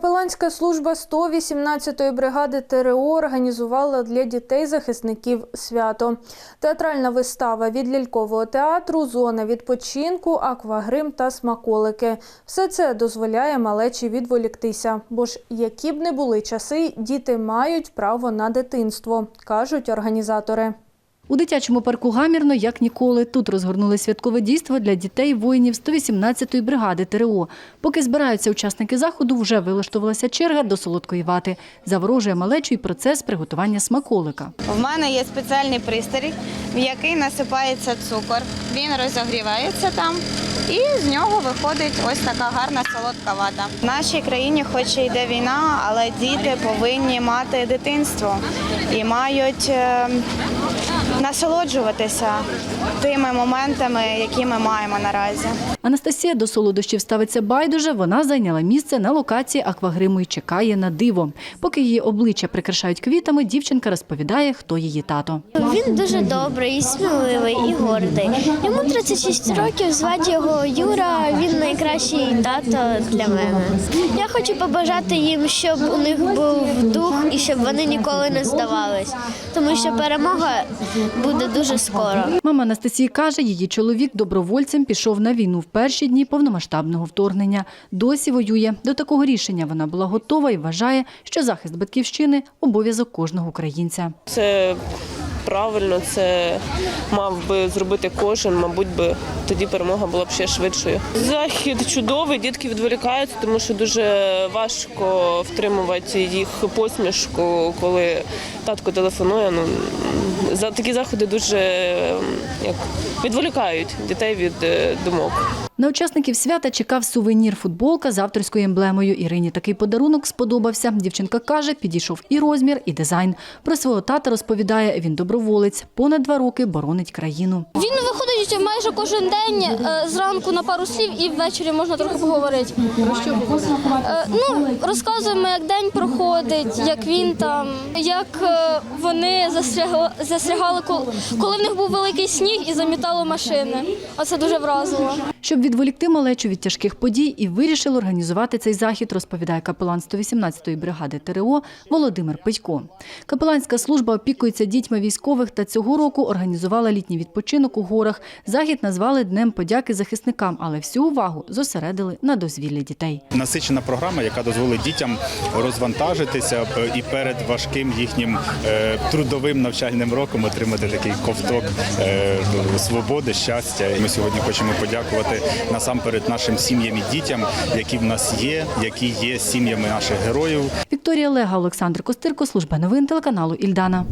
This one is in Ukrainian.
Капеланська служба 118-ї бригади ТРО організувала для дітей-захисників свято. Театральна вистава від лялькового театру, зона відпочинку, аквагрим та смаколики. Все це дозволяє малечі відволіктися. Бо ж які б не були часи, діти мають право на дитинство, кажуть організатори. У дитячому парку гамірно, як ніколи. Тут розгорнули святкове дійство для дітей воїнів 118-ї бригади ТРО. Поки збираються учасники заходу, вже вилаштувалася черга до солодкої вати. Заворожує малечу й процес приготування смаколика. В мене є спеціальний пристрій, в який насипається цукор. Він розогрівається там, і з нього виходить ось така гарна солодка вата. В нашій країні, хоч і йде війна, але діти повинні мати дитинство і мають е, насолоджуватися тими моментами, які ми маємо наразі. Анастасія до солодощів ставиться байдуже. Вона зайняла місце на локації аквагриму і чекає на диво. Поки її обличчя прикрашають квітами, дівчинка розповідає, хто її тато. Він дуже добрий, і сміливий і гордий. Йому 36 років, звати його Юра. Він найкращий тато для мене. Я хочу побажати їм, щоб у них був дух і щоб вони ніколи не здавались, тому що перемога буде дуже скоро. Мама Анастасії каже, її чоловік добровольцем пішов на війну в перші дні повномасштабного вторгнення. Досі воює. До такого рішення вона була готова і вважає, що захист батьківщини обов'язок кожного українця. Це правильно, це мав би зробити кожен, мабуть, би тоді перемога була б ще швидшою. Захід чудовий, дітки відволікаються, тому що дуже важко втримувати їх посмішку, коли татко телефонує. Ну за такі заходи дуже ем, як відволікають дітей від е, думок. На учасників свята чекав сувенір футболка з авторською емблемою. Ірині такий подарунок сподобався. Дівчинка каже, підійшов і розмір, і дизайн. Про свого тата розповідає, він доброволець. Понад два роки боронить країну. Він виходить майже кожен день е, зранку на пару слів і ввечері можна трохи поговорити. Про що Ну, розказуємо, як день проходить, як він там, як е, вони застрягли, застрягали, коли в них був великий сніг і замітало машини. Оце дуже вразило. Щоб відволікти малечу від тяжких подій і вирішили організувати цей захід, розповідає капелан 118-ї бригади ТРО Володимир Петько. Капеланська служба опікується дітьми військових та цього року організувала літній відпочинок у горах. Захід назвали Днем подяки захисникам, але всю увагу зосередили на дозвіллі дітей. насичена програма, яка дозволить дітям розвантажитися і перед важким їхнім е, трудовим навчальним роком отримати такий ковток е, свободи, щастя. Ми сьогодні хочемо подякувати насамперед нашим сім'ям і дітям, які в нас є, які є сім'ями наших героїв. Вікторія Лега, Олександр Костирко, служба новин телеканалу Ільдана.